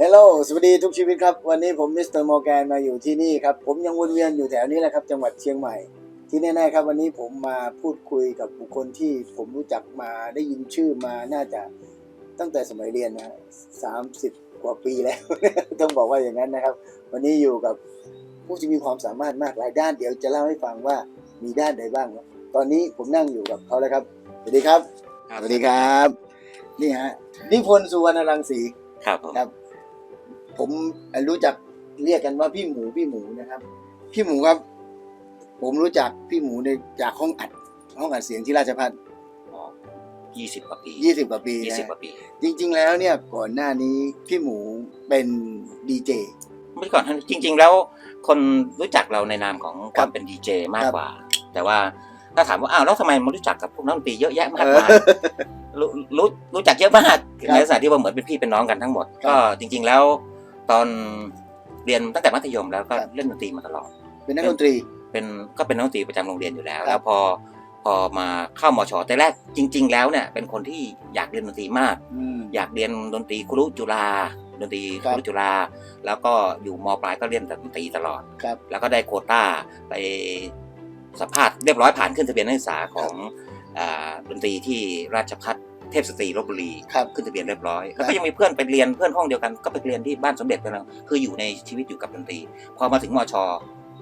ฮลโหลสวัสดีทุกชีวิตครับ วันนี้ผมมิสเตอร์มอร์แกนมาอยู่ที่นี่ครับ ผมยังวนเวียนอยู่แถวนี้แหละครับ จังหวัดเชียงใหม่ ที่แน่ๆครับ วันนี้ผมมาพูดคุยกับบุคคลที่ผมรู้จักมาได้ยินชื่อมาน่าจะตั้งแต่สมัยเรียนนะสามสิบกว่าปีแล้ว ต้องบอกว่าอย่างนั้นนะครับ วันนี้อยู่กับผู้ที่มีความสามารถมากหลายด้าน เดี๋ยวจะเล่าให้ฟังว่ามีด้านใดบ้างครับตอนนี้ผมนั่งอยู่กับเขาแล้วครับ สวัสดีครับ สวัสดีครับ นี่ฮะนิพนธ์สุวรรณรังสีครับผมครับ ผมรู้จักเรียกกันว่าพี่หมูพี่หมูนะครับ พี่หมูครับ ผมรู้จักพี่หมูในจากห้องอัด ห้องอัดเสียงที่ราชพัฒน์ยี่สิบกว่าปียี่สิบกว่าปียี่นะสิบกว่าปี จริง ๆ แล้วเนี่ยก่อนหน้านี้พี่หมูเป็นดีเจเมื่อก่อนจริง ๆ แล้ว คนรู้จักเราในนามของครัคบวามเป็นดีเจมากครับกว่า แต่ว่าถ้าถามว่าอ้าวแล้วทำไมมารู้จักกับพวกนักดนตรีเยอะแยะมากมายรู้รู้รู้จักเยอะมากครับในลักษณะที่ว่าเหมือนเป็นพี่เป็นน้องกันทั้งหมดครับก็จริง ๆ แล้ว ตอนเรียนตั้งแต่มัธยมแล้วก็ครับ เล่นดนตรีมาตลอด เป็นนักดนตรี เป็นก็เป็นนักดนตรีประจำโรงเรียนอยู่แล้ว ครับ แล้วพอพอมาเข้ามชแต่แรกจริง ๆ แล้วเนี่ยเป็นคนที่อยากเรียนดนตรีมาก อืม อยากเรียนดนตรีครุจุฬาดนตรีครัคบรุจุฬาแล้วก็อยู่มปลายก็เรียนแต่ดนตรีตลอด ครับ แล้วก็ได้โควต้าไปสัมภาษณ์เรียบร้อยผ่านขึ้นทะเบียนนักศึกษาของอ่าดนตรีที่ราชพัฒ เทพสตรีลบบุรีครับขึ้นทะเบียนเรียบร้อยครับแล้วก็ยังมีเพื่อนไปเรียนเพื่อนห้องเดียวกันก็ไปเรียนที่บ้านสมเด็จไปแล้วคืออยู่ในชีวิตอยู่กับดนตรี พอมาถึงมช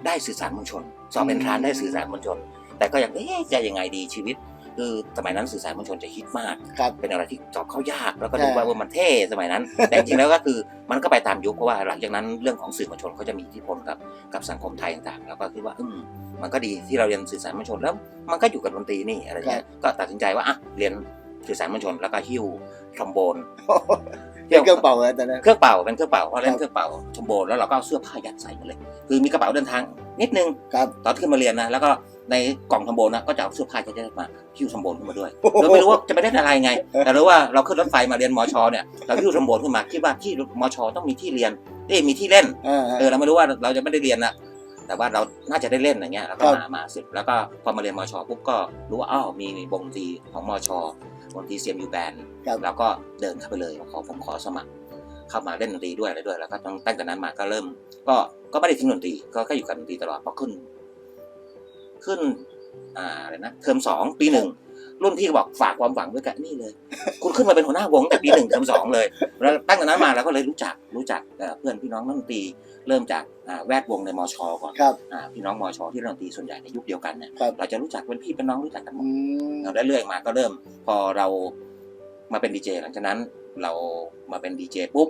ได้สื่อสารมวลชน สอบเป็นทรานได้สื่อสารมวลชน แต่ก็ยังเอ๊ะจะยังไงดีชีวิตคือสมัยนั้นสื่อสารมวลชนจะฮิตมากครับเป็นอะไรที่สอบเข้ายากแล้วก็ใช่ดูว่าว่ามันเท่สมัยนั้น แต่จริงๆแล้วก็คือมันก็ไปตามยุคเพราะว่าหลังจากนั้นเรื่องของสื่อมวลชนเขาจะมีอิทธิพลกับกับสังคมไทยต่างๆ แล้วก็คิดว่าอืมมันก็ดีที่เราเรียนสื่อสารมวลชนแล้ว มันก็อยู่กับดนตรีนี่อะไรเงี้ยก็ตัดสินใจว่าอะเรียน สื่อสารมวลชนแล้วก็หิ้วทรอมโบนเป็นเครื่องเป่าแล้วตอนนั้นเครื่องเป่าเป็นเครื่องเป่าเพราะเล่ครันบเครื่องเป่าทรอมโบนแล้วเราก็เอาเสื้อผ้ายัดใส่มาเลย คือมีกระเป๋าเดินทางนิดนึงครับตอนขึ้นมาเรียนนะแล้วก็ในกล่องทอมโบนนะก็จะเอาเสื้อผ้าจะได้มาหิ้วทอมโบนขึ้นมาด้วยเราไม่รู้ว่าจะไปได้อะไรไง แต่รู้ว่าเราขึ้นรถไฟมาเรียนมชเนี่ยเราหิ้วทอมโบนขึ้นมาคิดว่าที่มชต้องมีที่เรียนเอ้ยมีที่เล่นอ่าเออเราไม่รู้ว่าเราจะไม่ได้เรียนนะแต่ว่าเราน่าจะได้เล่นอย่างเงี้ยแล้วก็ครับมามาเสร็จแล้วก็พอมาเรียนมชปุ๊บก็รู้ว่าอ้าวมีวงดนตรีของมช วงดนตรีเซียมยูแบนครับแล้วก็เดินเข้าไปเลยขอผมขอสมัคร เข้ามาเล่นดนตรีด้วยอะไรด้วย แล้วก็ตั้งตั้งแต่นั้นมาก็เริ่ม ก็ก็ไม่ได้ทิ้งดนตรีก็ก็อยู่กับดนตรีตลอดพอขึ้น ขึ้น อ่าอะไรนะเทอมสองปีหนึ่ง รุ่นพี่ก็บอกฝากความหวังไว้กับนี่เลย คุณขึ้นมาเป็นหัวหน้าวงตั้งแต่ปีหนึ่งเทอมสองเลยแล้วตั้งแต่นั้นมาเราก็เลยรู้จักรู้จักเอ่อเพื่อนพี่น้องนักดนตรีเริ่มจากอ่าแวดวงในมชก่อนครับอ่าพี่น้องมชที่เล่นดนตรีส่วนใหญ่ในยุคเดียวกันเนี่ยครับเราจะรู้จักเป็นพี่เป็นน้องรู้จักกันหมอืดมเราเรื่อยๆมาก็เริ่ม พอเรามาเป็นดีเจหลังจากนั้นเรามาเป็นดีเจปุ๊บ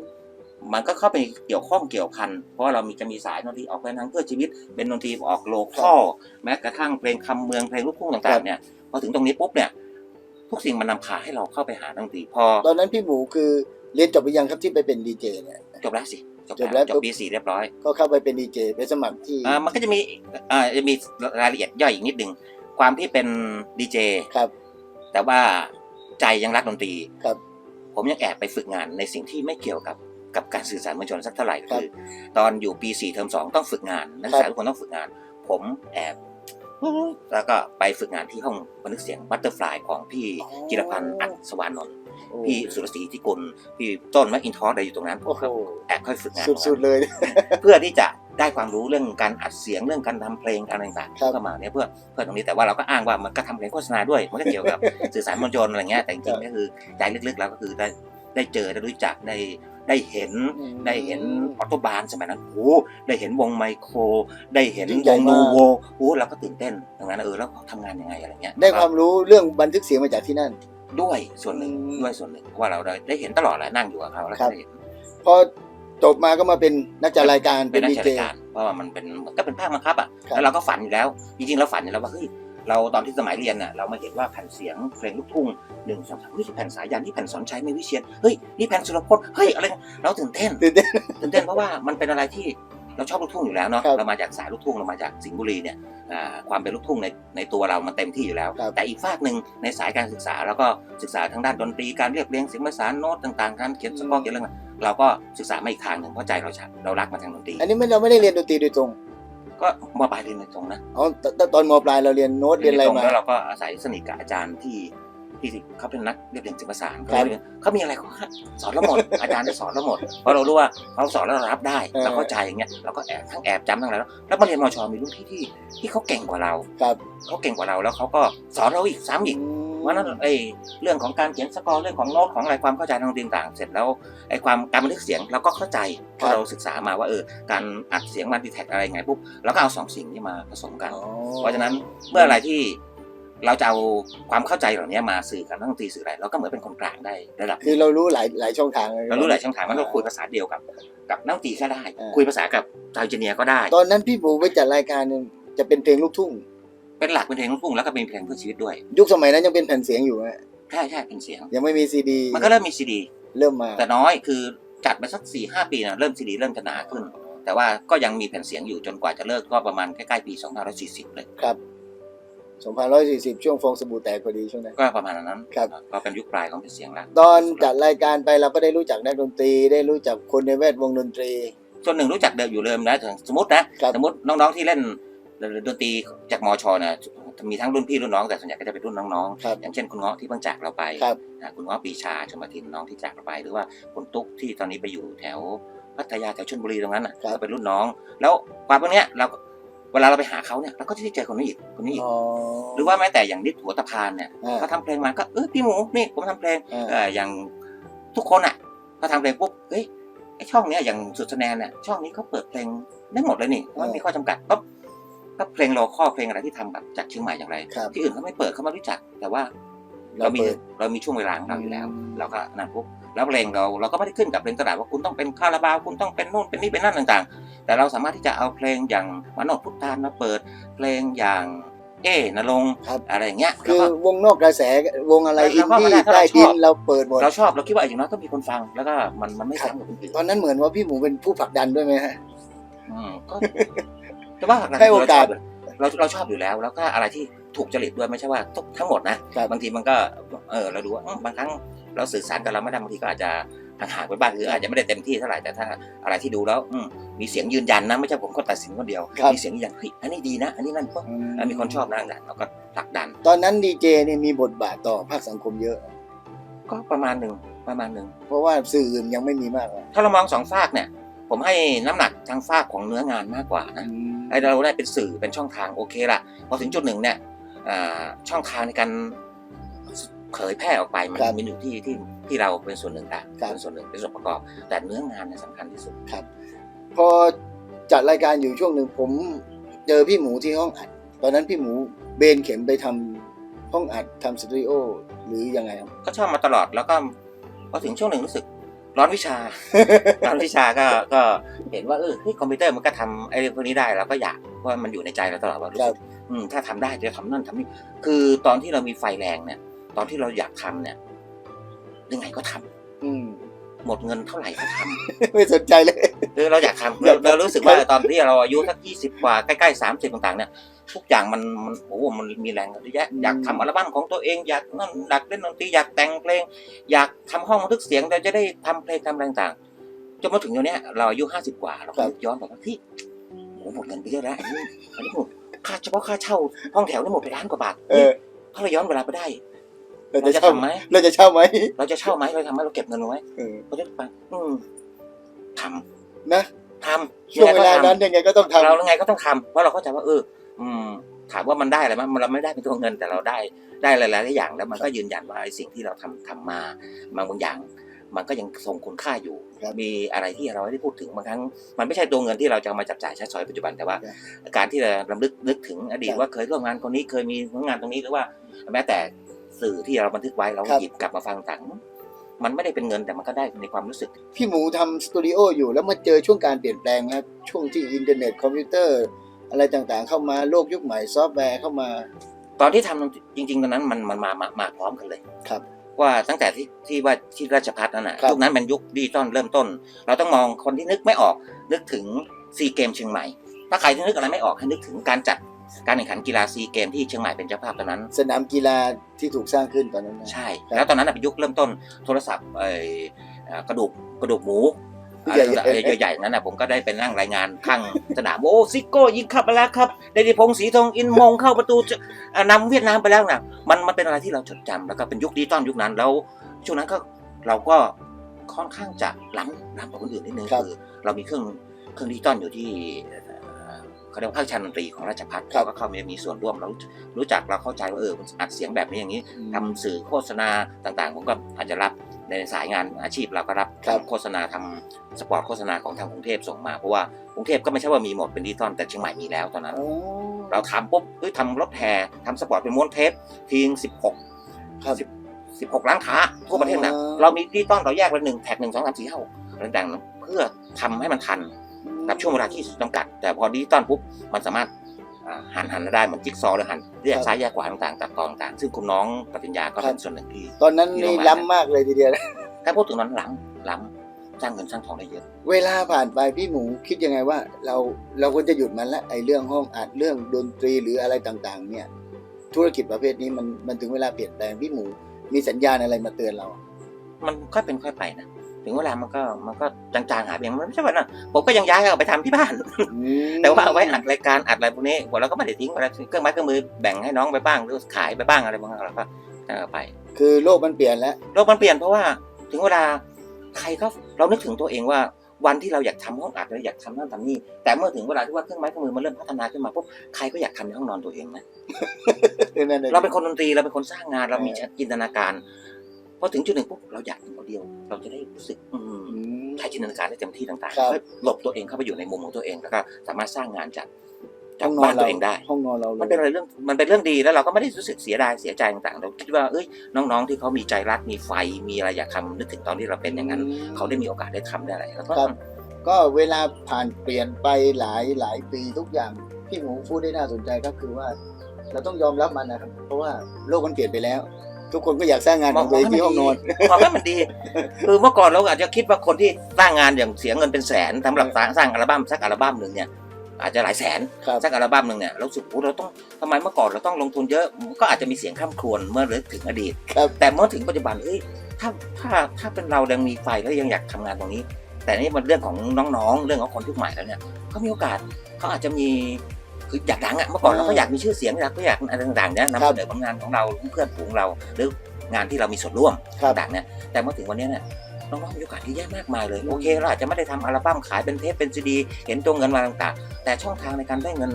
มันก็เข้าไปเกี่ยวข้องเกี่ยวพัน เพราะว่าเรามีจะมีสายดนตรีออกไปทางเพื่อชีวิต เป็นดนตรีออกโลคอลแม้กระทั่งเพลงคำเมืองเพลงลูกทุ่งต่างๆเนี่ยพอถึงตรงนี้ปุ๊บเนี่ยทุกสิ่งมันนำพาให้เราเข้าไปหาดนตรีพอ ตอนนั้นพี่หมูคือเรียนจบไปยังครับที่ไปเป็นดีเจเนี่ยจบแล้วสิจบจบแล้แล้ววจบปีสี่เรียบร้อย ก็เข้าไปเป็นดีเจไปสมัครที่อ่ามันก็จะมีอ่าจะมีรายละเอียดย่อยอีกนิดนึงความที่เป็นดีเจครับ แต่ว่าใจยังรักดนตรีครับ ผมยังแอบไปฝึกงานในสิ่งที่ไม่เกี่ยวกับ กับการสื่อสารมวลชนสักเท่าไหร่ครับคือ ตอนอยู่ปี4เทอม2ต้องฝึกงานนักศึกษาทุกคนต้องฝึกงาน ผมแอบแล้วก็ไปฝึกงานที่ห้องบันทึกเสียงบัตเตอร์ฟลายของพี่อ๋อจิรพันธ์อัศวานนท์โอ้พี่สุรศรีที่กุลพี่ต้นแมคอินทอสอะไรอยู่ตรงนั้นผมโอ้โหก็แอบค่อยฝึกงานสุดๆเลย เพื่อที่จะได้ความรู้เรื่องการอัดเสียงเรื่องการทำเพลงอะไรต่างๆครับเข้ามาเนี่ยเพื่อเพื่อตรงนี้แต่ว่าเราก็อ้างว่ามันก็ทำเพลงโฆษณาด้วยมันก็เกี่ยวกับสื่อสารมวลชนอะไรเงี้ยแต่จริงๆก็คือใจลึกๆแล้วก็คือได้ได้เจอได้รู้จักได้ ได้เห็นอืมได้เห็นออโตบานสมัยนั้นโอ้โหได้เห็นวงไมโคร ได้เห็นยิ่งใหญ่วงโนมากโวโอ้เราก็ตื่นเต้นตรงนั้นเออแล้วเขาทำงานยังไงอะไรเงี้ยได้ความรู้เรื่องบันทึกเสียงมาจากที่นั่น ด้วยส่วนหนึ่งอืมด้วยส่วนหนึ่งเพราะว่าเราได้ได้เห็นตลอดแหละนั่งอยู่กับเขาแล้วครัก็บได้เห็นพอจบมาก็มาเป็นนักจัดรายการเป็เป็นนนักดีจัดเจรายการเพราะว่ามันเป็นมันก็เป็นภาคบังคับอะครับแล้วเราก็ฝันอยู่แล้วจริงๆเราฝันอยู่แล้วว่าเฮ้ย เราตอนที่สมัยเรียนน่ะเรามาเห็นว่าแผ่นเสียงเพลงลูกทุ่งหนึ่งสองสามเฮ้ยแผ่นสายันที่แผ่นสอนชัยไม่วิเชียนเฮ้ยนี่แผ่นสุรพจน์เฮ้ยอะไรเราตื่นเต้นตื่นเต้นตื่นเต้นเพราะว่ามันเป็นอะไรที่เราชอบลูกทุ่งอยู่แล้วเนาะครับเรามาจากสายลูกทุ่งเรามาจากสิงห์บุรีเนี่ยอ่าความเป็นลูกทุ่งในในตัวเรามันเต็มที่อยู่แล้วครับแต่อีกฝากหนึ่งในสายการศึกษาแล้วก็ศึกษาทางด้านดนตรีการเรียบเรียงเสียงประสานโน้ตต่างๆการเขียนสกอร์เขียนอะไรต่างๆเราก็ศึกษามาอีกทางหนึ่งเพราะใจเราชัดเรารักมาทางดนตรี อันนี้ไม่เราไม่ได้เรียนดนตรีโดยตรง ก็มาปลายเรียนในตรงนะอ๋อตตตอนมปลายเราเรียนโน้ตเรียนอะไรตรงมาแล้วเราก็อาศัยสนิทกับอาจารย์ที่ที่เขาเป็นนักเรียบเรียนศิลปประสานครับเขามีอะไรเขาสอนเราหมด อาจารย์จะสอนเราหมดเพราะเรารู้ว่าเขาสอนแล้วเรารับได้เออเราเข้าใจอย่างเงี้ยเราก็แอบทั้งแอบจำทั้งอะไรแล้วแล้วมาเรียนมชมีรุ่นพี่ที่ที่เขาเก่งกว่าเราครับเขาเก่งกว่าเราแล้วเขาก็สอนเราอีกซ้ำอีก เพราะฉะนั้นไอ้เรื่องของการเขียนสกอร์เรื่องของโน้ตของอะไรความเข้าใจทางดนตรีต่างๆเสร็จแล้วไอ้ความการบันทึกเสียงเราก็เข้าใจเพครับราะเราศึกษามาว่าเออการอัดเสียงมันดีแท็กอะไรไงปุ๊บเราก็เอาสองสิ่งนี้มาผสมกันอ๋อเพราะฉะนั้นเมื่ออะไรที่เราจะเอาความเข้าใจเหล่านี้มาสื่อกับนักดนตรีสื่ออะไรเราก็เหมือนเป็นคนกลางได้ระดับหคืนึ่องเรารู้หลายหลายช่องทางลยเรารู้หลายช่องทางมันเราคุยภาษาเดียวกับ กับนักดนตรีก็ได้อ่าคุยภาษากับชาวเจเนียก็ได้ ตอนนั้นพี่หมูไปจัดรายการหนึงจะเป็นเพลงลูกทุ่ง เป็นหลักเป็นเพลงลูกทุ่งแล้วก็เป็นเพลงเพื่อชีวิตด้วย ยุคสมัยนั้นยังเป็นแผ่นเสียงอยู่ฮะใช่ใช่เป็นเสียง ยังไม่มีซีดีมันก็เริ่มมีซีดี เริ่มมา แต่น้อยคือจัดมาสักสี่ห้าปีนะเริ่มซีดีเริ่มจะหนาขึ้น แต่ว่าก็ยังมีแผ่นเสียงอยู่จนกว่าจะเลิกก็ประมาณใกล้ๆปี2540เลยครับ2,140 ช่วงฟองสบู่แตกพอดีช่วงนั้นก็ประมาณนั้นครับก็เป็นยุคปลายของแผ่นเสียงแล้ว ตอนจัดรายการไปเราก็ได้รู้จักนักดนตรี ได้รู้จักคนในแวดวงดนตรี ส่วนหนึ่งรู้จักเดิมอยู่เดิมนะสมมตินะครับสมมติน้องๆที่เล่น ดนตรีจากมชนะมีทั้งรุ่นพี่รุ่นน้องแต่ส่วนใหญ่ก็จะเป็นรุ่นน้องครับ ๆ อย่างเช่นคุณเงาะที่เพิ่งจากเราไปครับอ่าคุณเงาะปรีชาชมทินน้องที่จากเราไป หรือว่าคุณตุ๊กที่ตอนนี้ไปอยู่แถวพัทยาแถวชลบุรีตรงนั้นน่ะครับ ก็เป็นรุ่นน้อง แล้วความพวกเนี้ยเราเวลาเราไปหาเขาเนี่ยเราก็จะได้เจอคนนี้อีกคนนี้อีก อ๋อ หรือว่าแม้แต่อย่างนิดหัวตะพานเนี่ยอ่า เขาทำเพลงมาก็เออพี่หมูนี่ผมทำเพลง อ่า เอออย่างทุกคนอะเขาทำเพลงปุ๊บเฮ้ยไอช่องเนี้ยอย่างสุดสแนนเนี่ยช่องนี้เขาเปิดเพลงได้หมดเลยนี่มันมีข้อจำกัดก็ ก็เพลงโลคอลเพลงอะไรที่ทำแบบจากเชียงใหม่อย่างไร ครับ ที่อื่นเขาไม่เปิดเขาไม่รู้จัก แต่ว่าเราเรามีเปิด เรามีช่วงเวลาของเราอยู่แล้วอืมเราก็นั่นปุ๊บแล้วเพลงเราเราก็ไม่ได้ขึ้นกับเพลงตลาดว่าคุณต้องเป็นคาราบาวคุณต้องเป็นนู่นเป็นนี่เป็นนั่นต่างๆ แต่เราสามารถที่จะเอาเพลงอย่างมโนดพุทธานมาเปิด เพลงอย่างเอ๋นรงค์ครับ อะไรอย่างเงี้ยคือแล้วก็ วงนอกกระแสวงอะไรเราอินเข้าดี้มาได้ถ้าเราใต้ดินชอบ เราเปิดหมดเราชอบเราคิดว่าอย่างน้อยก็มีคนฟังแล้วก็มันมันไม่ซ้ำกับคนอื่นตอนนั้นเหมือนว่าพี่หมูเป็นผู้ผลักดันด้วยไหมฮะ อืมก็ แต่ว่าให้โอกาส เราเราชอบอยู่แล้ว แล้วก็อะไรที่ถูกจริตด้วยไม่ใช่ว่าทุกทั้งหมดนะ ครับ บางทีมันก็เออเราดูว่าอืมบางครั้งเราสื่อสารกันเราไม่ได้บางทีก็อาจจะห่างๆไปบ้างคืออาจจะไม่ได้เต็มที่เท่าไหร่แต่ถ้าอะไรที่ดูแล้วอืมมีเสียงยืนยันนะไม่ใช่ผมคนตัดสินคนเดียวครับ มีเสียงยืนยันเฮ้ยอันนี้ดีนะ อันนี้นั่นก็อืมมีคนชอบนะต่างๆเราก็ผลักดัน ตอนนั้นดีเจเนี่ยมีบทบาทต่อภาคสังคมเยอะ ก็ประมาณหนึ่งประมาณหนึ่ง เพราะว่าสื่ออื่นยังไม่มีมากอะถ้าเรามองสองฝากเนี่ย ผมให้น้ำหนักทางฝากของเนื้องานมากกว่านะอืมไอ้เราได้เป็นสื่อเป็นช่องทางโอเคละพอถึงจุดหนึ่งเนี่ยอ่าช่องทางในการเผยแพร่ออกไปมันครับมันอยู่ที่ที่ที่เราเป็นส่วนหนึ่งละครับเป็นส่วนหนึ่งเป็นส่วนประกอบ แต่เนื้องานเนี่ยสำคัญที่สุดพอจัดรายการอยู่ช่วงหนึ่งผมเจอพี่หมูที่ห้องอัด ตอนนั้นพี่หมูเบนเข็มไปทำห้องอัดทำสตูดิโอหรือยังไงครับก็ชอบมาตลอดแล้วก็พอถึงช่วงหนึ่งรู้สึก ร้อนวิชา ร้อนวิชาก็ก็เห็นว่าเออเฮ้ยคอมพิวเตอร์มันก็ทำไอ้พวกนี้ได้เราก็อยากเพราะว่ามันอยู่ในใจเราตลอดว่ารู้ครัสึบกอืมถ้าทำได้จะทำนั่นทำนี่คือตอนที่เรามีไฟแรงเนี่ย ตอนที่เราอยากทำเนี่ย ยังไงก็ทำอืม หมดเงินเท่าไหร่ก็ทำ ไม่สนใจเลย คือเราอยากทำเราเรารู้สึกว่าตอนที่เราอายุสักยี่สิบกว่าใกล้ๆสามสิบต่างๆเนี่ย ทุกอย่างมันมันโอ้โหมันมีแรงเยอะแยะอืมอยากทำอัลบั้มของตัวเองอยากนั่นอยากเล่นดนตรีอยากแต่งเพลง อยากทำห้องบันทึกเสียงเราจะได้ทำเพลงทำอะไรต่างๆจนมาถึงตรงเนี้ยเราอายุห้าสิบกว่าเราก็นึกย้อนไปว่าพี่โอ้โหหมดเงินไปเยอะแล้วอันนี้อันนี้หมดค่าเฉพาะค่าเช่าห้องแถวนี่หมดไปล้านกว่าบาทเออ ถ้าเราย้อนเวลาไปได้เราเราจะจะเช่าทำไหมเราจะเช่าไหมเราจะเช่าไหมเราทำไหมเราเก็บเงินไว้เออเราจะไปอืมทนะำทำช่วงเวลายังไงก็ทำนั้นยังไงก็ต้องทำ เรายังไงก็ต้องทำเพราะเราเข้าใจว่าเออ อืมถามว่ามันได้อะไรมั้ยมันเราไม่ได้เป็นตัวเงินแต่เราได้ได้หลายๆอย่างแล้วมันก็ยืนยันว่าไอ้สิ่งที่เราทำทำมาบางบางอย่าง มันก็ยังทรงคุณค่าอยู่ครับมีอะไรที่เราไม่ได้พูดถึงบางครั้ง มันไม่ใช่ตัวเงินที่เราจะเอามาจับจ่ายใช้สอยปัจจุบันแต่ว่า การที่เราลำลึกนึกถึงอดีตครับว่าเคยร่วมงานคนนี้เคยมีผลงานตรงนี้หรือว่า แม้แต่สื่อที่เราบันทึกไว้เราครับหยิบกลับมาฟังต่างมันไม่ได้เป็นเงินแต่มันก็ได้ในความรู้สึก พี่หมูทำสตูดิโออยู่แล้วมาเจอช่วงการเปลี่ยนแปลงนะครับช่วงที่อินเทอร์เน็ตคอมพิวเตอร์ อะไรต่างๆ เข้ามาโลกยุคใหม่ซอฟต์แวร์เข้ามา ตอนที่ทำจริงๆตอนนั้นมันมันมามามาพร้อมกันเลยครับ ว่าตั้งแต่ที่ที่ว่าที่ราชพัฒนั่นน่ะครับ ยุคนั้นเป็นยุคดิจิตอลเริ่มต้น เราต้องมองคนที่นึกไม่ออกนึกถึงซีเกมเชียงใหม่ ถ้าใครที่นึกอะไรไม่ออกให้นึกถึงการจัดการแข่งขันกีฬาซีเกมที่เชียงใหม่เป็นเจ้าภาพตอนนั้น สนามกีฬาที่ถูกสร้างขึ้นตอนนั้นนะ ใช่ ครับ แล้วตอนนั้นนะเป็นยุคเริ่มต้นโทรศัพท์เอ่อเอ่อกระดูกกระดูกหมู ใหญ่ๆเออใหญ่ๆนั้นนะผมก็ได้ไปนั่งรายงานข้างสนามโอ้ซิโก้ยิงเข้าไปแล้วครับเดดิพงศ์ศรีทองอินมงเข้าประตูจะอ่านำเวียดนามไปแล้วนะมันมันเป็นอะไรที่เราจดจำแล้วก็เป็นยุคดิจิตอลยุคนั้นแล้วช่วงนั้นก็เราก็ค่อนข้างจะล้ำล้ำกว่าคนอื่นนิดนึงครับคือเรามีเครื่องเครื่องดิจิตอลอยู่ที่เอ่อเขาเรียกว่าภาคชาดนตรีของราชพัฒครับเราก็เข้ามามีส่วนร่วมเรารู้จักเราเข้าใจว่าเออมันอัดเสียงแบบนี้อย่างนี้ทำสื่อโฆษณาต่างๆผมก็อาจจะรับ ในสายงานอาชีพเราก็รับครับทำโฆษณาทำสปอร์ตโฆษณาของทางกรุงเทพส่งมาเพราะว่ากรุงเทพก็ไม่ใช่ว่ามีหมดเป็นดิจิตอลแต่เชียงใหม่มีแล้วตอนนั้นโอ้เราทำปุ๊บเอ้ยทำรถแห่ทำสปอร์ตเป็นม้วนเทปทิ้งสิบหกครับสิบสิบหกร้านค้าทั่วประเทศนะอ๋อเรามีดิจิตอลเราแยกเป็นหนึ่งแท็กหนึ่งสองสามสี่ห้าหกอะไรต่างๆเพื่อทำให้มันทันกับช่วงเวลาที่จำกัด แต่พอดิจิตอลปุ๊บมันสามารถอ่า หันหันได้เหมือนจิ๊กซอว์เลยหันแยกซ้ายแยกขวาต่างๆตัดตอนต่างๆซึ่งคุณน้องปริญญาก็เป็นส่วนหนึ่งที่ตอนนั้นนี่ล้ำมากเลยทีเดียวนะถ้าพูดถึงนั้นหลังหลังสร้างเงินสร้างทองได้เยอะ เวลาผ่านไปพี่หมูคิดยังไงว่า เราเราควรจะหยุดมันละไอ้เรื่องห้องอัดเรื่องดนตรีหรืออะไรต่างๆ เนี่ย ธุรกิจประเภทนี้มันมันถึงเวลาเปลี่ยนแปลงพี่หมูมีสัญญาณอะไรมาเตือนเรา มันค่อยเป็นค่อยไปนะ ถึงเวลามันก็มันก็จางๆหายไปเองมันไม่ใช่ว่านะผมก็ยังย้ายเอาไปทำที่บ้านอืมแต่ว่าเอาไว้อัดรายการอัดอะไรพวกนี้หัวเราก็ไม่ได้ทิ้งไปแล้วเครื่องไม้เครื่องมือแบ่งให้น้องไปบ้างหรือขายไปบ้างอะไรบ้างเราก็เอาไป คือโลกมันเปลี่ยนแล้วโลกมันเปลี่ยนเพราะว่าถึงเวลาใครก็เรานึกถึงตัวเองว่าวันที่เราอยากทำห้องอัดเราอยากทำนั่นทำนี่แต่เมื่อถึงเวลาที่ว่าเครื่องไม้เครื่องมือมันเริ่มพัฒนาขึ้นมาปุ๊บใครก็อยากทำในห้องนอนตัวเองนะนั่นน่ะเราเป็นคนดนตรีเราเป็นคนสร้างงานเรามีจินตนาการ พอถึงจุดหนึ่งปุ๊บเราอยากทำคนเดียว เราจะได้รู้สึกอืมอืม ใช้จินตนาการได้เต็มที่ต่างครับๆก็หลบตัวเองเข้าไปอยู่ในมุมของตัวเองแล้วก็สามารถสร้างงานจากจาห้กองนอบ้านนเราตัวเองได้ ห้องนอนเราเลยมันเป็นอะไรเรื่องมันเป็นเรื่องดีแล้วเราก็ไม่ได้รู้สึกเสียดายเสียใจต่างๆเราคิดว่าเอ้ยน้องๆที่เขามีใจรักมีไฟมีอะไรอยากทำนึกถึงตอนที่เราเป็นอย่างนั้นเขาได้มีโอกาสได้ทำได้อะไรแล้วก็ครับ ก็เวลาผ่านเปลี่ยนไปหลายหลายปีทุกอย่างพี่หมูพูดได้น่าสนใจก็คือว่า เราต้องยอมรับมันนะครับ เพราะว่าโลกมันเปลี่ยนไปแล้ว ทุกคนก็อยากสร้างงานของตัวเองที่ห้องนอนมองให้มันดี คือเมื่อก่อนเราอาจจะคิดว่าคนที่สร้างงานอย่างเสียเงินเป็นแสนสำหรับสร้างสร้างอัลบั้มสักอัลบั้มหนึ่งเนี่ยอาจจะหลายแสนครับสักอัลบั้มหนึ่งเนี่ยเรารู้สึกโอ้เราต้องทำไมเมื่อก่อนเราต้องลงทุนเยอะก็อาจจะมีเสียงข้ามครวญเมื่อเรื่องถึงอดีตครับแต่เมื่อถึงปัจจุบันเฮ้ยถ้าถ้าถ้าเป็นเรายังมีไฟแล้วยังอยากทำงานตรงนี้ แต่นี่มันเรื่องของน้องๆ เรื่องของคนทุกใหม่แล้วเนี่ยเขามีโอกาสเขาอาจจะมี คืออยากดังอะเมื่อก่อนเราก็อยากมีชื่อเสียงอยากก็อยากอะไรต่างๆเนี่ยนำเสนอผลงานของเราเพื่อนฝูงเรา หรืองานที่เรามีส่วนร่วมครับต่างๆเนี่ยแต่เมื่อถึงวันนี้เนี่ยน้องๆมีโอกาสที่แย่มากมายเลยโอเคเราอาจจะไม่ได้ทำอัลบั้มขายเป็นเทปเป็นซีดี เห็นตัวเงินมาต่างๆ แต่ช่องทางในการได้เงิน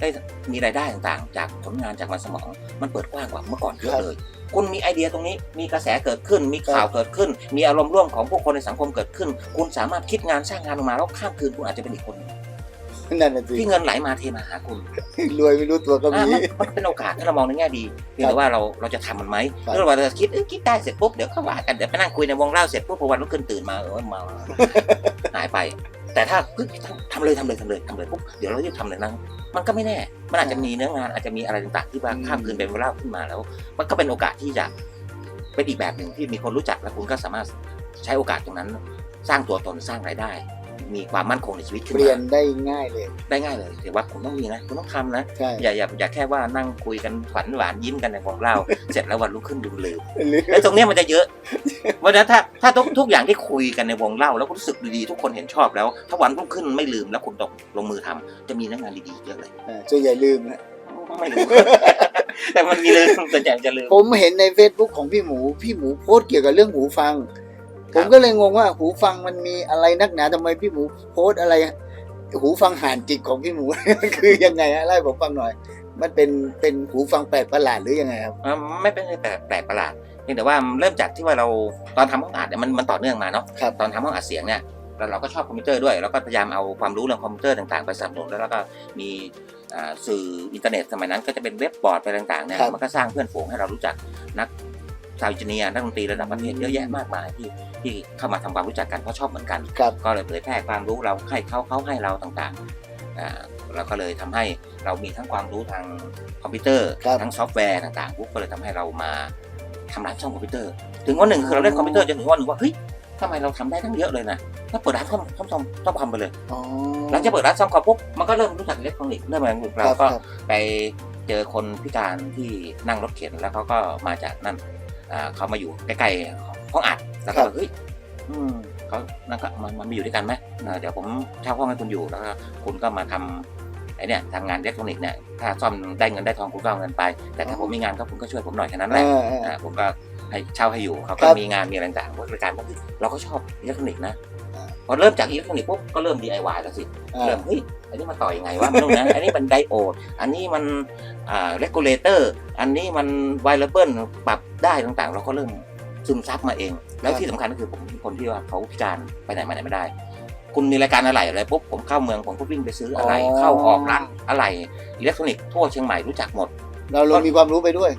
ได้มีรายได้ต่างๆ จากผลงานจากมันสมอง มันเปิดกว้างกว่าเมื่อก่อนเยอะเลยคุณมีไอเดียตรงนี้มีกระแสเกิดขึ้น มีข่าวเกิดขึ้น มีอารมณ์ร่วมของผู้คนในสังคมเกิดขึ้น คุณสามารถคิดงานสร้างงานออกมาแล้วข้ามคืนคุณอาจจะเป็นอีกคนหนึ่ง นั่นน่ะสิที่เงินไหลมาเทมาหาคุณรวยไม่รู้ตัวก็อะมีมันมันเป็นโอกาสถ้าเรามองในแง่ดีเพียงแต่ว่าเราเราจะทำมันไหมครับถ้าเราจะคิดเอ้ยคิดได้เสร็จปุ๊บเดี๋ยวก็ว่ากันเดี๋ยวไปนั่งคุยในวงเล่าเสร็จปุ๊บพอวันรุ่งขึ้นตื่นมาเออเมาหายไป แต่ถ้าเฮ้ยทำเลยทำเลยทำเลยทำเลยปุ๊บเดี๋ยวเราจะทำเลยนั้นมันก็ไม่แน่ มันอาจจะมีเนื้องานอาจจะมีอะไรต่างๆ ที่ว่าอืมข้ามคืนเป็นเวลาขึ้นมาแล้ว มันก็เป็นโอกาสที่จะเป็นอีกแบบหนึ่งที่มีคนรู้จักแล้วคุณก็สามารถใช้โอกาสตรงนั้น สร้างตัวตนสร้างรายได้ มีความมั่นคงในชีวิตขึ้นเปลี่ยมานได้ง่ายเลยได้ง่ายเลยแต่ว่าคุณต้องมีนะคุณต้องทำนะใช่อย่าอย่าอย่าแค่ว่านั่งคุยกันฝันหวานยิ้มกันในวงเล่าเสร็จแล้ววันรุ่งขึ้นลืมลืมหรือไอ้ตรงเนี้ยมันจะเยอะเพราะฉะนั้นถ้าถ้าทุกทุกอย่างที่คุยกันในวงเล่าแล้วก็รู้สึกดีๆทุกคนเห็นชอบแล้ว ถ้าวันรุ่งขึ้นไม่ลืมแล้วคุณต้องลงมือทำจะมีเรื่องงานดีๆเยอะเลยอ่าส่วนใหญ่ลืมนะไม่รู้แต่มันมีลืมส่วนใหญ่จะลืมผมเห็นใน Facebook ของพี่หมูพี่หมูโพสต์เกี่ยวกับเรื่องหูฟังค ผรับมก็เลยงงว่าหูฟังมันมีอะไรนักหนาทำไมพี่หมูโพสต์อะไร หูฟังห่านจิกของพี่หมู คือยังไงฮะเล่าให้ผมฟังหน่อย มันเป็นเป็นหูฟังแปลกประหลาดหรือยังไงครับอ่าไม่เป็นไรแปลกแปลกประหลาดเพียงแต่ว่าเริ่มจากที่ว่าเราตอนทำห้องอัดเนี่ยมันมันต่อเนื่องมาเนาะครับตอนทำห้องอัดเสียงเนี่ยเราเราก็ชอบคอมพิวเตอร์ด้วยแล้วก็พยายามเอาความรู้เรื่องคอมพิวเตอร์ต่างๆ ไปสนับสนุนแล้วก็มีอ่าสื่ออินเทอร์เน็ตสมัยนั้นก็จะเป็นเว็บบอร์ดไปต่างๆเนี่ยครับมันก็สร้างเพื่อนฝูงให้เรารู้จักนัก ชาวเอนจิเนียร์นักดนตรีระดับประเทศเยอะแยะมากมายที่ที่เข้ามาทำความรู้จักกันเพราะชอบเหมือนกัน ครับก็เลยเผยแพร่ความรู้เราให้เขาเขาให้เราต่างๆอ่าเราก็เลยทำให้เรามีทั้งความรู้ทางคอมพิวเตอร์ครับ ทั้งซอฟต์แวร์ต่างๆปุ๊บก็เลยทำให้เรามาทำร้านซ่อมคอมพิวเตอร์ ถึงวันหนึ่งคือเราเล่นคอมพิวเตอร์จนถึงวันหนึ่งว่าเฮ้ยทำไมเราทำได้ตั้งเยอะเลยนะแล้วเปิดร้านซ่อมซ่อมซ่อมซ่อมคอมไปเลย อ๋อหลังจากเปิดร้านซ่อมคอมปุ๊บมันก็เริ่มรู้จักอิเล็กทรอนิกส์เริ่มอะไรคเรารับก็ ครับ ไปเจอคนพิการที่นั่งรถเข็นแล้วเขาก็มาจากนั่น อ่าเขามาอยู่ใกล้ๆห้องอัดแล้วก็ครับแบบเฮ้ยอืมเขานั่นก็มันมันมีอยู่ด้วยกันไหมเออเดี๋ยวผมเช่าห้องให้คุณอยู่แล้วก็คุณก็มาทำไอ้เนี่ยทำงานอิเล็กทรอนิกส์เนี่ยถ้าซ่อมได้เงินได้ทองคุณก็เอาเงินไป แต่ถ้าผมมีงานก็คุณก็ช่วยผมหน่อยแค่นั้นแหเอละอเอออ่าผมก็ให้เช่าให้อยู่เขาคก็รับ มีงานมีอะไรต่างๆบริการผมเราก็ชอบอิเล็กทรอนิกส์นะ อ่าพอเริ่มจากอิเล็กทรอนิกส์ปุ๊บก็เริ่ม DIY แล้วสิเออเริ่มเฮ้ยอันนี้มันต่อยังไงวะมันต้องนะอันนี้มันไดโอดอันนี้มันอ่าเรกูเลเตอร์อันนี้มันไวเลเบิลปรับได้ต่างๆ เราก็เริ่มซึมซับมาเอง แล้วที่สำคัญก็คือผมเป็นคนที่ว่าเขาพิการไปไหนมาไหนไม่ได้ คุณมีรายการอะไรอะไรปุ๊บผมเข้าเมืองผมก็วิ่งไปซื้ออะไรอ๋อเข้าออกร้านอะไรอิเล็กทรอนิกส์ทั่วเชียงใหม่รู้จักหมด เราลงมีความรู้ไปด้วย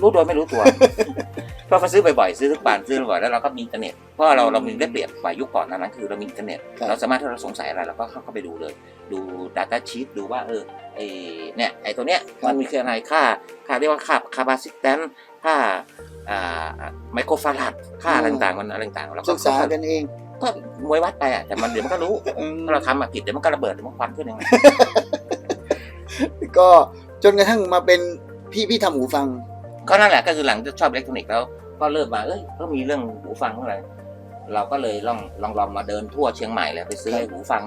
รู้โดยไม่รู้ตัว เพราะเขาซื้อบ่อยๆซื้อทุกวันซื้อบ่อยๆแล้วเราก็มีอินเทอร์เน็ตเพราะเราเรามีได้เปรียบกว่ายุคก่อนนั้นคือเรามีอินเทอร์เน็ตครับเราสามารถถ้าเราสงสัยอะไรเราก็เข้าเข้าไปดูเลย ดู Data Sheet ดูว่าเออไอเนี่ยไอตัวเนี้ยมันมีคืออะไรค่าค่าเรียกว่าค่าคาบาซิแตนค่าอ่าไมโครฟาราดค่าอะไรต่างๆมันอะไรต่างๆเราก็ศึกษากันเองก็มวยวัดไปอะแต่มันเดี๋ยวมันก็รู้อืมถ้าเราทำอะผิดเดี๋ยวมันก็ระเบิดเดี๋ยวมันควันขึ้นเองก็จนกระทั่งมาเป็นพี่พี่ทำหูฟัง ก็นั่นแหละก็คือหลังจากชอบอิเล็กทรอนิกส์แล้วก็เริ่มมาเอ้ยก็มีเรื่องหูฟังอะไรเราก็เลยลองลองลองมาเดินทั่วเชียงใหม่เลยไปซื้อครับไอ้หูฟัง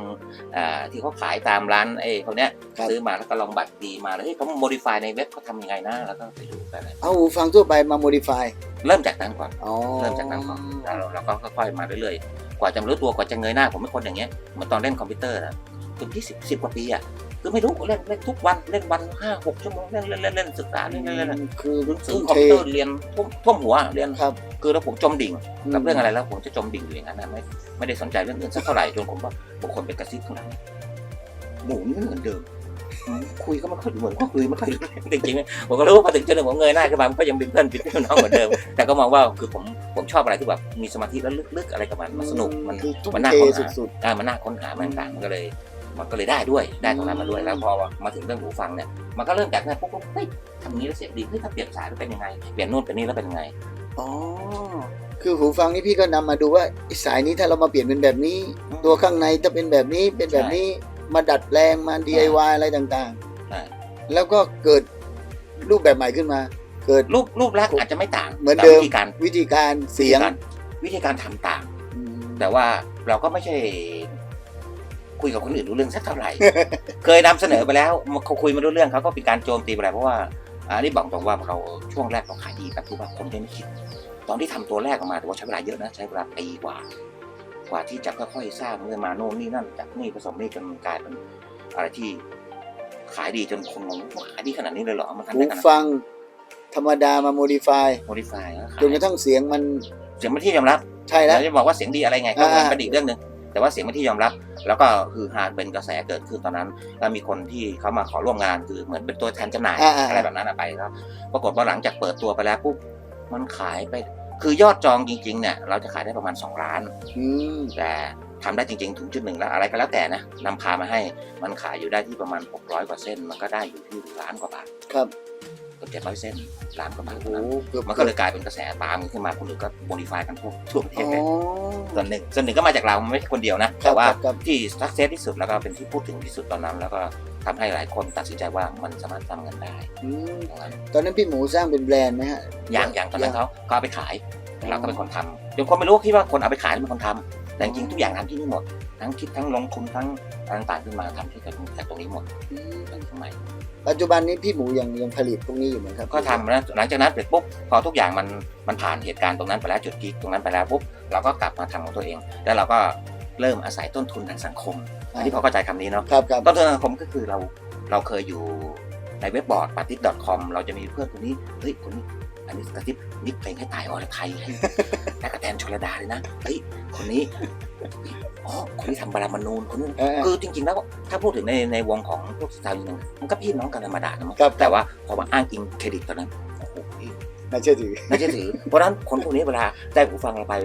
อ่าที่เขาขายตามร้านไอ้เขาเนี้ยครับซื้อมาแล้วก็ลองบัตรดีมาแล้วเฮ้ยเขาโมดิฟายในเว็บเขาทำยังไงนะแล้วก็ไปดูไปอะไรเอาหูฟังทั่วไปมาโมดิฟายเริ่มจากนั้นก่อนอ๋อเริ่มจากนั้นก่อนแล้วเราเราก็ค่อยๆมาเรื่อยๆกว่าจะรู้ตัวกว่าจะเงยหน้าผมเป็นคนอย่างเงี้ยเหมือนตอนเล่นคอมพิวเตอร์นะถึงที่สิบสิบกว่าปีอะ คือไม่รู้เล่นเล่นทุกวันเล่นวันห้าหกชั่วโมงเล่นเล่นเล่นเล่นศึกษาเล่นเล่นเล่นเล่นคือหนังสืทุ่อมคอมเทพิวเตอร์เรียนท่วมท่วมหัวเรียนครับคือแล้วผมจมดิ่งกับเรื่องอะไรแล้วผมจะจมดิ่งอยู่อย่างนั้นนะไม่ไม่ได้สนใจเรื่องอื่นสักเท่าไหร่จนผมว่าบางคนเป็นกระซิบข้างหลังหมูนี่ไม่เหมือนเดิมอืมคุยก็ไม่ค่อยเหมือนก็คุยไม่ค่อยรู้เรื่องจริงๆผมก็รู้ว่าพอถึงจุดหนึ่งผมเงยหน้าขึ้นมามันก็ยังเป็นเพื่อนเป็นพี่น้องเหมือนเดิม แต่ก็มองว่าคือผมผมชอบอะไรที่แบบมีสมาธิแล้วลึกๆอะไรกับมันมันสนุกมันคือทุ่มมันน่าเทค้นหาสุดอ่ามันน่าค้นหามันต่างๆมันก็เลย มันก็เลยได้ด้วยได้ตรงนั้นมาด้วยแล้วพอมาถึงเรื่องหูฟังเนี่ยมันก็เริ่มจากนั้นปุ๊บปุ๊บเฮ้ยทำอย่างนี้แล้วเสียงดีเฮ้ยถ้าเปลี่ยนสายแล้วเป็นยังไงเปลี่ยนนู่นเป็นนี่แล้วเป็นยังไงๆอ๋อคือหูฟังนี่พี่ก็นำมาดูว่าไอ้สายนี้ถ้าเรามาเปลี่ยนเป็นแบบนี้อืมตัวข้างในถ้าเป็นแบบนี้เป็นแบบนี้มาดัดแปลงมา DIY อะไรต่างใช่ๆแล้วก็เกิดรูปแบบใหม่ขึ้นมา เกิดรูปรูปลักษณ์อาจจะไม่ต่างเหมือนแต่เดิมวิธีการวิธีการเสียงวิธีการวิธีการทำต่างอืมแต่ว่าเราก็ไม่ใช่ คุยกับคนอื่นรู้เรื่องสักเท่าไหร่ เคยนำเสนอไปแล้วเขาคุยไมารู้เรื่องเขาก็เป็นการโจมตีไปแล้วเพราะว่าอันนี้บอกตรงว่าเราช่วงแรกเราขายดีแบบที่ว่าคนยังไม่คิด ตอนที่ทำตัวแรกออกมาแต่ว่าใช้เวลาเยอะนะใช้เวลาปีกว่า กว่าที่จะค่อยๆสร้างเมื่อมาโน่นนี่นั่นจากนี่ผสมนี่จนกลายเป็นอะไรที่ขายดีจนคนงงว่าขายดีขนาดนี้เลยเหรอมันทำหูได้ขนาดฟังธรรมดามาโมดิฟายโมดิฟายแล้วขายจนกระทั่งเสียงมันเสียงเป็นที่ยอมรับ ใช่แล้วเราจะบอกว่าเสียงดีอะไรไงก็อ่าเป็นอีกเรื่องหนึ่ง แต่ว่าเสียงเป็นที่ยอมรับ แล้วก็คือฮาเป็นกระแสเกิดขึ้นตอนนั้น แล้วมีคนที่เขามาขอร่วมงานคือเหมือนเป็นตัวแทนจำหน่ายอ่าอ่า อะไรแบบนั้นอะไปแล้วปรากฏว่าหลังจากเปิดตัวไปแล้วปุ๊บมันขายไป คือยอดจองจริงๆเนี่ยเราจะขายได้ประมาณ 2 ล้าน อืมแต่ทำได้จริงๆถึงจุดหนึ่งแล้วอะไรก็แล้วแต่นะนำพามาให้มันขายอยู่ได้ที่ประมาณ 600 กว่าเส้น มันก็ได้อยู่ที่ล้านกว่าบาท ครับเกือบเจ็ดร้อยเส้นล้านกว่าบาทโอ้เท่านั้น เกือบมันก็เลยกลายเป็นกระแสตามขึ้นมาคนอื่นก็โมดิฟายกันทั่วทั่วประเทอ๋ศอเลย ส่วนหนึ่งส่วนหนึ่งก็มาจากเราไม่ใช่คนเดียวนะครัแต่บว่าครับครับ ที่สักเซสที่สุดแล้วก็เป็นที่พูดถึงที่สุดตอนนั้น แล้วก็ทำให้หลายคนตัดสินใจว่ามันสามารถทำเงินได้อืมตรงนั้นตอนนั้นพี่หมูสร้างเป็นแบรนด์ไหมฮะ อย่างอย่างตอนนั้นยังเขาก็เอาไปขาย เราก็เป็นคนทำจนคนไม่รู้คิดว่าคนเอาไปขายเป็นคนทำ แต่จริงๆทุกอย่างทำที่นี่หมด ทั้งคิดทั้งลงทุนทั้งอะไรต่างๆขึ้นมาทำที่จากตรงนี้หมดอืมเป็นสมัยปัจจุบันนี้พี่หมูยังยังผลิตพวกนี้อยู่ไหมครับก็ทำนะหลังจากนั้นเสร็จปุ๊บพอทุกอย่างมันมันผ่านเหตุการณ์ตรงนั้นไปแล้วจุดพีคตรงนั้นไปแล้วปุ๊บเราก็กลับมาทำของตัวเอง แล้วเราก็เริ่มอาศัยต้นทุนทางสังคมอันนี้พอเข้าใจคำนี้เนาะครับครับต้นทุนทางสังคมก็คือเราเราเคยอยู่ในเว็บบอร์ดปาติส .com เราจะมีเพื่อนคนนี้เฮ้ยคนนี้ อันนี้กระติบนิกเพลงให้ตายอรไทยให้และกระแตนชลดาเลยนะเฮ้ยคนนี้อ๋อคนที่ทำบารามนูนคนนี้เออ คือจริงๆแล้วถ้าพูดถึงในในวงของพวกสไตล์นึงมันก็พี่น้องกันธรรมดานะมั้งครับ แต่ว่าพอมาอ้างอิงเครดิตตอนนั้นโอ้โหพี่ น่าเชื่อถือน่าเชื่อถือ เพราะฉะนั้นคนพวกนี้เวลาได้หูฟังเราไป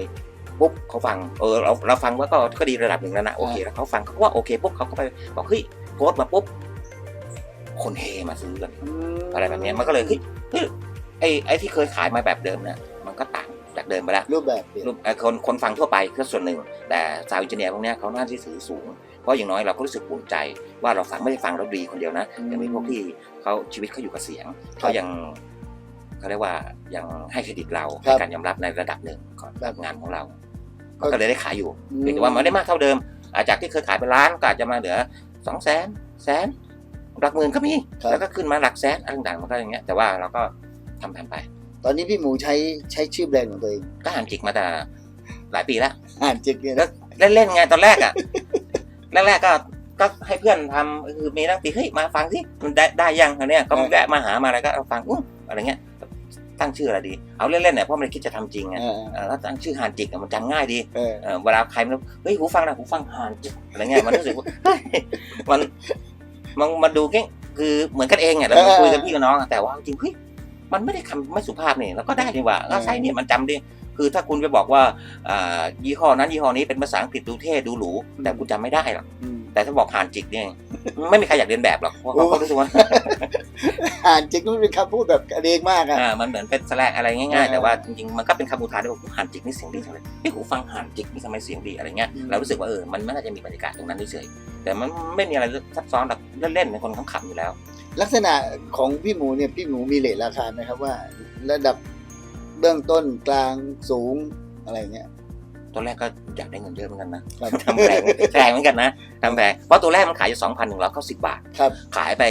ปุ๊บเขาฟังเออเราเราฟังว่าก็ก็ดีระดับหนึ่งแล้วนะโอเคแล้วเขาฟังเขาก็ว่าโอเคปุ๊บเขาก็ไปบอกเฮ้ยโพสต์มาปุ๊บคนเฮมาซื้อกันอะไรแบบเนี้ยมันก็เลยเฮ้ยเฮ้ย ไอ้ไอ้ที่เคยขายมาแบบเดิมเนี่ยมันก็ต่างจากเดิมไปแล้วรูปแบบเปลี่ยนรูปเอ่อคนคนฟังทั่วไปก็ส่วนหนึ่ง แต่ซาวด์อินเจเนียร์พวกเนี้ยเขาน่าที่ถือสูง เพราะอย่างน้อยเราก็รู้สึกภูมิใจ ว่าเราฟังไม่ได้ฟังแล้วดีคนเดียวนะยังมีพวกที่เขาชีวิตเขาอยู่กับเสียงเขายังเขาเรียกว่ายังให้เครดิตเราให้การยอมรับในระดับหนึ่งของงานของเรา ก็เลยได้ขายอยู่อืมเพียงแต่ว่ามันไม่ได้มากเท่าเดิม อาจากที่เคยขายเป็นล้านก็อาจจะมาเหลือสองแสนแสนหลักหมื่นก็มีครับแล้วก็ขึ้นมาหลักแสนอะไรต่างๆมันก็อย่างเงี้ยแต่ว่าเราก็ ทำทำไป ตอนนี้พี่หมูใช้ใช้ชื่อแบรนด์ของตัวเองก็หันจิกมาแต่หลายปีแล้ว อ่านจิกเนี่ยแล้วเล่นๆไงตอนแรกอะแรกๆก็ก็ให้เพื่อนทำคือมีนักตีเฮ้ยมาฟังสิมันได้ได้ยังอันเนี้ยก็แวะมาหามาอะไรก็เอาฟังอุ้มอะไรเงี้ยตั้งชื่ออะไรดี เอาเล่นๆเนี่ยเพราะไม่ได้คิดจะทำจริงไงเออเออแล้วตั้งชื่อหานจิกอะมันจำง่ายดีเออเออเวลาใครมันเฮ้ยหูฟังนะหูฟังหานจิกอะไรเงี้ยมันรู้สึกว่าเฮ้ยมันมันมาดูเก่งคือเหมือนกันเองอะแล้วมันคุยกับพี่กับน้องอะแต่ว่าจริงเฮ้ย มันไม่ได้คำไม่สุภาพนี่แล้วก็ได้ดีว่าก็ใช่เนี่ยมันจำดีคือถ้าคุณไปบอกว่าอ่ายี่ห้อนั้นยี่ห้อนี้เป็นภาษาอังกฤษดูเท่ดูหรูแต่คุณจำไม่ได้หรอกอืมแต่ถ้าบอกหานจิกเนี่ยไม่มีใครอยากเรียนแบบหรอกเพราะเขาก็รู้สึกว่าอ่านจิกมันเป็นคำพูดแบบกันเองมากอะอ่ามันเหมือนเป็นแสลงอะไรง่ายเออๆแต่ว่าจริงๆมันก็เป็นคำอุทานที่บอกหันจิกนี่เสียงดีจังเลยเฮ้ยหูฟังหันจิกนี่ทำไมเสียงดีอะไรเงี้ยอืมเรารู้สึกว่าเออมันไม่น่าจะมีบรรยากาศตรงนั้นเฉยๆแต่มันไม่มีอะไรซับซ้อนหรอกเล่นๆเป็นคนขำๆอยู่แล้ว ลักษณะของพี่หมูเนี่ยพี่หมูมีเลทราคาไหมครับว่า ระดับเบื้องต้นกลางสูงอะไรเงี้ย ตัวแรกก็อยากได้เงินเยอะเหมือนกันนะครับทำแพงแพงเหมือนกันนะทำแพงเพราะตัวแรกมันขายอยู่สองพันหนึ่งร้อยเก้าสิบบาท ครับ ขายไป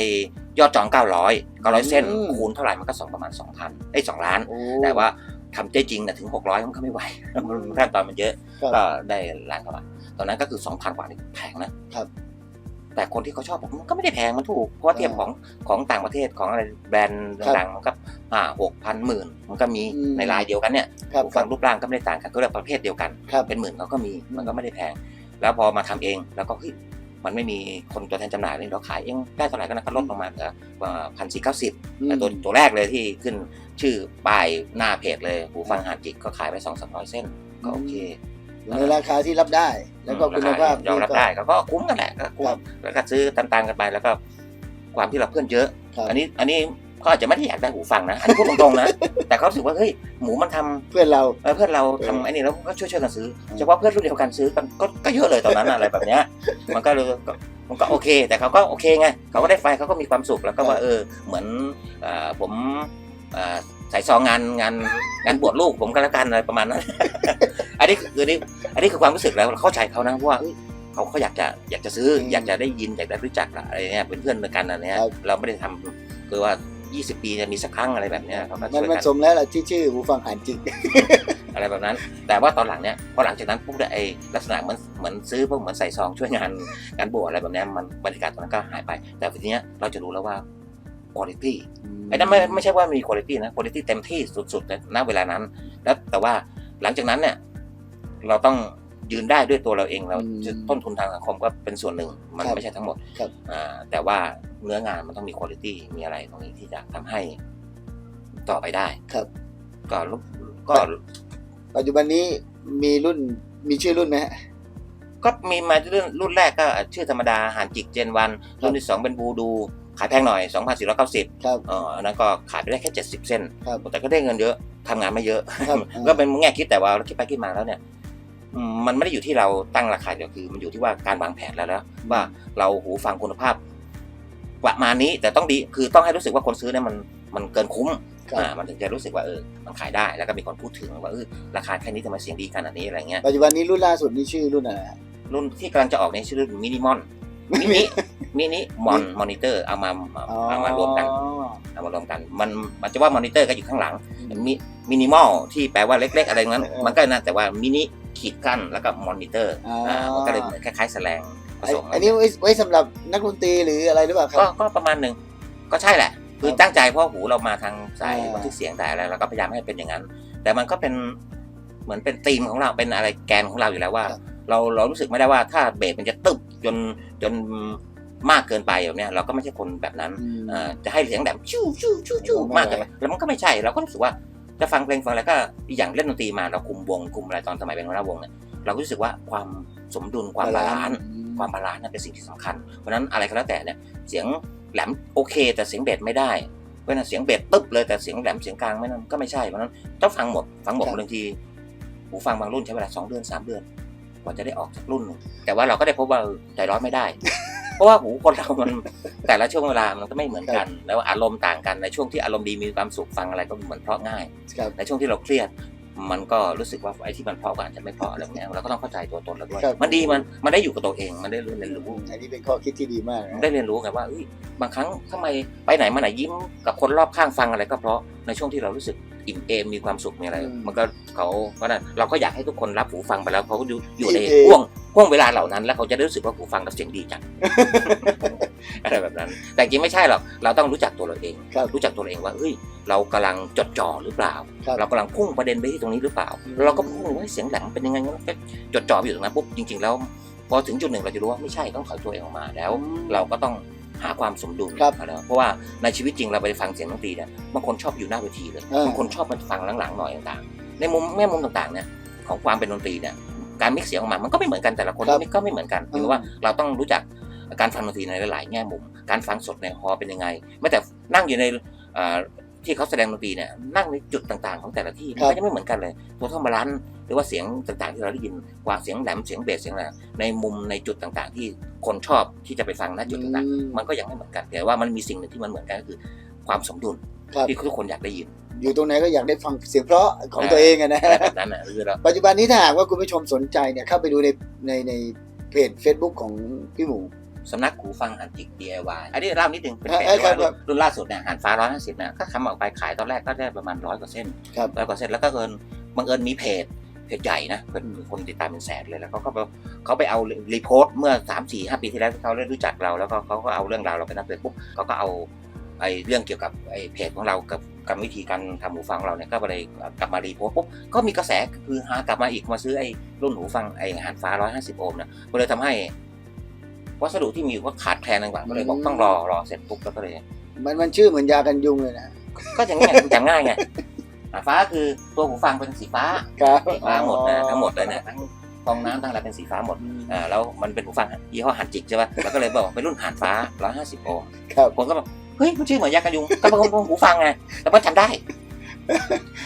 ยอดจองเก้าร้อยเก้าร้อยเส้นอืม คูณเท่าไหร่มันก็สองประมาณสองพันไอ้สองล้าน โอ้ แต่ว่าทำได้จริงนะถึงหกร้อยมันก็ไม่ไหว มันขั้นตอนมันเยอะ ครับก็ได้ล้านกว่าบาทตอนนั้นก็คือสองพันกว่านี่แพงนะครับ แต่คนที่เขาชอบบอกมันก็ไม่ได้แพงมันถูกเพราะว่าเทียบของของต่างประเทศของอะไรแบรนด์ครับดังๆมันก็อ่าหกพันหมื่นมันก็มีอืมในรายเดียวกันเนี่ยครับหูคฟัรังบรูปร่างก็ไม่ได้ต่างกันก็เรียกประเภทเดียวกันครับเป็นหมื่นเขาก็มีอืมมันก็ไม่ได้แพง แล้วพอมาทำเองแล้วก็เฮ้ยมันไม่มีคนตัวแทนจำหน่ายเลยเราขายเองได้เท่าไหร่ก็นะก็ลดลงมาเหลือพันสี่เก้าสิบแต่ตัวตัวแรกเลยที่ขึ้นชื่อป้ายหน้าเพจเลยหูฟังหานจิกก็ขายไปสองสามร้อยเส้นก็โอเค อยู่ในราคาที่รับได้ แล้วก็คุณภาพยอมรับได้ก็ก็คุ้มกันแหละก็คุ้ครัมบแล้วก็ซื้อตามๆกันไปแล้วก็ความที่เราเพื่อนเยอะครับอันนี้อันนี้เขาอาจจะไม่ได้อยากได้หูฟังนะอันนี้พูดตรงๆนะ แต่เขารู้สึกว่าเฮ้ยหมูมันทำเพื่อนเราเออเพื่อนเราเออทำไอ้นี่แล้วก็ช่วยช่วยๆกันซื้ออืมเฉพาะเพื่อนรุ่นเดียวกันซื้อกันก็ก็เยอะเลยตอนนั้นอะไรแบบเนี้ยมันก็เลยก็มันก็โอเค แต่เขาก็โอเคไงเขาก็ได้ไฟเขาก็มีความสุขแล้วก็ว่าเออเหมือนเอ่อผมเอ่อ ใส่ซองงานงานงานบวชลูกผมก็แล้วกันอะไรประมาณนั้น อันนี้คืออันนี้อันนี้คือความรู้สึกแล้วเราเข้าใจเขานะว่าเอ้ยเขาเขาอยากจะอยากจะซื้ออมอยากจะได้ยินอยากจะรู้จักอะไรเนี่ยเป็นเพื่อนกันอะไรเนี้ยครับเราไม่ได้ทำคือว่า 20 ปีจะมีสักครั้งอะไรแบบเนี้ยเขาก็มันช่วยมันกันสมแล้วล่ะที่ชื่อหูฟังอ่านจิกอะไรแบบนั้น แต่ว่าตอนหลังเนี้ยพอหลังจากนั้นปุ๊บเนี่ยไอ้ลักษณะเหมือนเหมือนซื้อพวกเหมือนใส่ซองช่วยงานงานบวชอะไรแบบเนี้ยมันบรรยากาศตอนนั้นก็หายไป แต่ทีเนี้ยเราจะรู้แล้วว่า คุณภาพไอ้นั่นไม่ไม่ใช่ว่ามีคุณภาพนะคุณภาพเต็มที่สุดๆในณเวลานั้น แล้วแต่ว่าหลังจากนั้นเนี่ยเราต้องยืนได้ด้วยตัวเราเองเราอืมจะต้นทุนทางสังคมก็เป็นส่วนหนึ่ง มันครับไม่ใช่ทั้งหมดครับอ่าแต่ว่าเนื้องานมันต้องมีคุณภาพมีอะไรตรงนี้ที่จะทำให้ต่อไปได้ครับก็ลุกก็ปัจจุบันนี้มีรุ่นมีชื่อรุ่นไหมฮะก็มีมารุ่นรุ่นแรกก็ชื่อธรรมดาหานจิกเจนวัน รุ่นที่สองเป็นบูดู ขายแพงหน่อย 2,490ครับ เอออันนั้นก็ขายไปได้แค่ 70 เส้น ครับแต่ก็ได้เงินเยอะทำงานไม่เยอะ ครับก็เป็นแง่คิดแต่ว่าเราคิดไปคิดมาแล้วเนี่ยอืมมันไม่ได้อยู่ที่เราตั้งราคาเดียวคือ มันอยู่ที่ว่าการวางแผนแล้วแล้วว่าเราหูฟังคุณภาพประมาณนี้แต่ต้องดีคือต้องให้รู้สึกว่าคนซื้อเนี่ยมันมันเกินคุ้มครับ อ่ามันถึงจะรู้สึกว่าเออมันขายได้แล้วก็มีคนพูดถึงว่าเออราคาแค่นี้ทำไมเสียงดีขนาดนี้อะไรเงี้ยปัจจุบันนี้รุ่นล่าสุดนี่ชื่อรุ่นอะไรฮะรุ่นที่กำลังจะออกในชื่อรุ่นมินิมอน มินิมินิมอนมอนิเตอร์เอามาเอามารวมกันเอามารวมกัน มันมันจะว่ามอนิเตอร์ก็อยู่ข้างหลังมิมินิมอลที่แปลว่าเล็ก ๆ อะไรนั้นเออมันก็น่าแต่ว่ามินิขีดกั้นแล้วก็มอนิเตอร์อ่าอ่ามันก็เลยเหมือนคล้ายๆแสลงผไอ้สมอันนี้ไว้ไว้สำหรับนักดนตรีหรืออะไรหรือเปล่าครัก็บก็ประมาณหนึ่งก็ใช่แหละคือครับตั้งใจเพราะหูเรามาทางสายอ่าบันทึกเสียงแต่อะไรเราก็พยายามให้เป็นอย่างนั้น แต่มันก็เป็นเหมือนเป็นธีมของเราเป็นอะไรแกนของเราอยู่แล้วว่า เราเรารู้สึกไม่ได้ว่าถ้าเบสมันจะตึบจน จนมากเกินไปแบบเนี้ยเราก็ไม่ใช่คนแบบนั้นอืมเอ่อจะให้เสียงแบบชู้ชู้ชู้ชู้ไม่มากเกินไปแล้วมันก็ไม่ใช่เราก็รู้สึกว่าจะฟังเพลงฟังอะไรก็อีกอย่างเล่นดนตรีมาเราคุมวงคุมอะไรตอนสมัยเป็นหัวหน้าวงเนี่ยเราก็รู้สึกว่าความสมดุลความบาลานซ์อืมความบาลานซ์นั่นเป็นสิ่งที่สำคัญเพราะฉะนั้นอะไรก็แล้วแต่เนี่ยเสียงแหลมโอเค แต่เสียงเบสไม่ได้เพราะฉะนั้นเสียงเบสตึ๊บเลยแต่เสียงแหลมเสียงกลางไม่นั่นก็ไม่ใช่เพราะฉะนั้นต้องฟังหมดฟังหมดครับบางทีหูฟังบางรุ่นใช้เวลาสองเดือนสามเดือนก ว่าจะได้ออกจากรุ่นหนึ่งแต่ว่าเราก็ได้พบว่าใจร้อนไม่ได้ เพราะว่าหูคนเรามันแต่ละช่วงเวลามันก็ไม่เหมือนกัน แล้วอารมณ์ต่างกันในช่วงที่อารมณ์ดีมีความสุขฟังอะไรก็เหมือนเพราะง่ายครับในช่วงที่เราเครียดมันก็รู้สึกว่าไอ้ที่มันเพอก็อาจจะไม่เพออะไรเงี้ยเราก็ต้องเข้าใจตัวตนเราด้วยครับมันดีมันมันได้อยู่กับตัวเองมันได้เรียนรู้อันนี้เป็นข้อคิดที่ดีมากนะได้เรียนรู้ไงว่าเอ้ยบางครั้งทำไมไปไหนมาไหนยิ้มกับคนรอบข้างฟังอะไรก็เพราะในช่วงที่เรารู้สึก อิ่มเอมมีความสุขมีอะไรมันก็เขาก็นั่นเราก็อยากให้ทุกคนรับหูฟังไปแล้วเขาก็อยู่อยู่ในห่วงห่วงเวลาเหล่านั้น แล้วเขาจะได้รู้สึกว่าหูฟังเราเสียงดีจัง อะไรแบบนั้น แต่จริงไม่ใช่หรอกเราต้องรู้จักตัวเราเอง ครับ รู้จักตัวเราเองว่าเฮ้ยเรากำลังจดจ่อหรือเปล่า ครับเรากำลังพุ่งประเด็นไปที่ตรงนี้หรือเปล่า อืม เราก็พุ่งว่าเสียงแหลมเป็นยังไงก็จดจ่อไปอยู่ตรงนั้นปุ๊บจริง ๆ แล้ว พอถึงจุดหนึ่งเราจะรู้ว่าไม่ใช่ต้องถอยตัวเองออกมาแล้ว เราก็ต้อง หาความสมดุลครับนะเพราะว่าในชีวิตจริงเราไปฟังเสียงดนตรีเนี่ยบางคนชอบอยู่หน้าเวทีเลยเออ บางคนชอบมาฟังหลังๆหน่อยต่างๆ ในมุมแง่มุมต่างๆเนี่ยของความเป็นดนตรีเนี่ยการมิกซ์เสียงออกมามันก็ไม่เหมือนกันแต่ละคนครับก็ไม่เหมือนกันอืมคือว่าเราต้องรู้จักการฟังดนตรีในหลายๆแง่มุม การฟังสดในฮอลล์เป็นยังไงแม้แต่นั่งอยู่ในเอ่อ ที่เขาแสดงดนตรีเนี่ยนั่งในจุดต่างๆ ของแต่ละที่มันก็ยังไม่เหมือนกันเลยตัวท่อมาลันหรือว่าเสียงต่างๆ ที่เราได้ยินกว่าเสียงแหลมเสียงเบสเสียงอะไรในมุมในจุดต่างๆ ที่คนชอบที่จะไปฟังณจุดต่างอืมๆมันก็ยังไม่เหมือนกันแต่ว่ามันมีสิ่งหนึ่งที่มันเหมือนกันก็คือ ความสมดุลครับที่ทุกคนอยากได้ยิน อยู่ตรงไหนก็อยากได้ฟังเสียงเพราะของตัวเองอะนะอะไรแบบนั้นนะคือเราปัจจุบันนี้ถ้าหากว่าคุณผู้ชมสนใจเนี่ยเข้าไปดูในในในเพจ Facebook ของพี่หมู สำนักหูฟังหันจิก DIY อันนี้เล่านิดนึงเป็นเอ้เพยจครับว่ารุ่นล่าสุดเนี่ยหันฟ้าร้อยห้าสิบเนี่ยก็ทำออกไปขายตอนแรกก็ได้ประมาณร้อยกว่าเส้นครับ ร้อยกว่าเส้นแล้วก็เอิญบังเอิญมีเพจเพจใหญ่นะเป็นคนติดตามเป็นแสนเลยแล้วเขาก็เขาไปเอารีโพสต์เมื่อสามสี่ห้าปีที่แล้วที่เขาได้รู้จักเราแล้วก็เขาก็เอาเรื่องราวเราไปนับเลยปุ๊บเขาก็เอาไอ้เรื่องเกี่ยวกับไอ้เพจของเรากับกรรมวิธีการทำหูฟังของเราเนี่ยก็เลยกลับมารีโพสต์ปุ๊บก็มีกระแสคือหากลับมาอีกมาซื้อไอ้รุ่นหูฟังไอ้หันฟ้าร้อยห้าสิบโอห์มเนี่ยก็เลยทำให้ วัสดุที่มีอยู่ก็ขาดแคลนต่างๆก็เลยบอกอืมต้องรอรอเสร็จปุ๊บแล้วก็เลย มันมันชื่อเหมือนยากันยุงเลยนะ ก็อย่างง่ายจำง่ายไงอะฟ้าคือตัวหูฟังเป็นสีฟ้าครับสีฟ้าหมดนะทั้งหมดเลยเนี่ยทั้งฟองน้ำทั้งอะไรเป็นสีฟ้าหมดอ่าแล้วมันเป็นหูฟังยี่ห้อหันจิกใช่ป่ะแล้วก็เลยบอกเป็นรุ่นหันฟ้า 150โอห์มครับผมก็แบบเฮ้ยมันชื่อเหมือนยากันยุงก็เป็นคนหูฟังไงแต่มันจำได้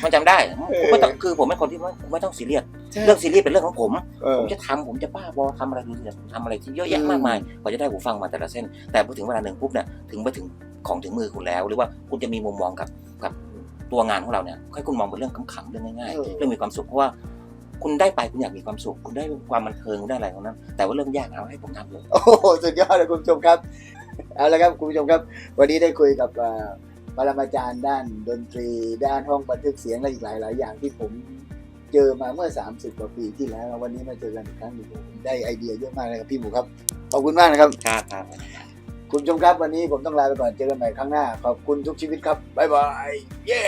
มันจำได้ผมไม่ต้องคือผมเป็นคนที่ไม่ไม่ต้องซีเรียสเรื่องซีเรียสเป็นเรื่องของผม เออผมจะทำผมจะบ้าบอทำอะไรดูสิผมทำอะไรที่เยอะแยะมากมายกว่าจะได้หูฟังมาแต่ละเส้น แต่พอถึงเวลาหนึ่งปุ๊บเนี่ยถึงไปถึงของถึงมือคุณแล้ว หรือว่าคุณจะมีมุมมองกับกับตัวงานของเราเนี่ยให้คุณมองเป็นเรื่องขำๆเรื่องง่ายเออ ๆ เรื่องมีความสุขเพราะว่า คุณได้ไปคุณอยากมีความสุข คุณได้ความบันเทิงได้อะไรของนั้น แต่ว่าเรื่องยากเอาให้ผมทำเลย โอ้โหสุดยอดเลยคุณผู้ชมครับ เอาละครับคุณผู้ชมครับ วันนี้ได้คุยกับเอ่อ ปรมาจารย์ด้านดนตรี ด้านห้องบันทึกเสียงและอีกหลายหลาย ๆ อย่างที่ผมเจอมาเมื่อ 30กว่าปีที่แล้ว วันนี้มาเจอกันอีกครั้งหนึ่งผมได้ไอเดียเยอะมากเลยครับพี่หมูครับ ขอบคุณมากนะครับ ครับครับคุณผู้ชมครับวันนี้ผมต้องลาไปก่อนเจอกันใหม่ครั้งหน้า ขอบคุณทุกชีวิตครับ บ๊ายบาย เย้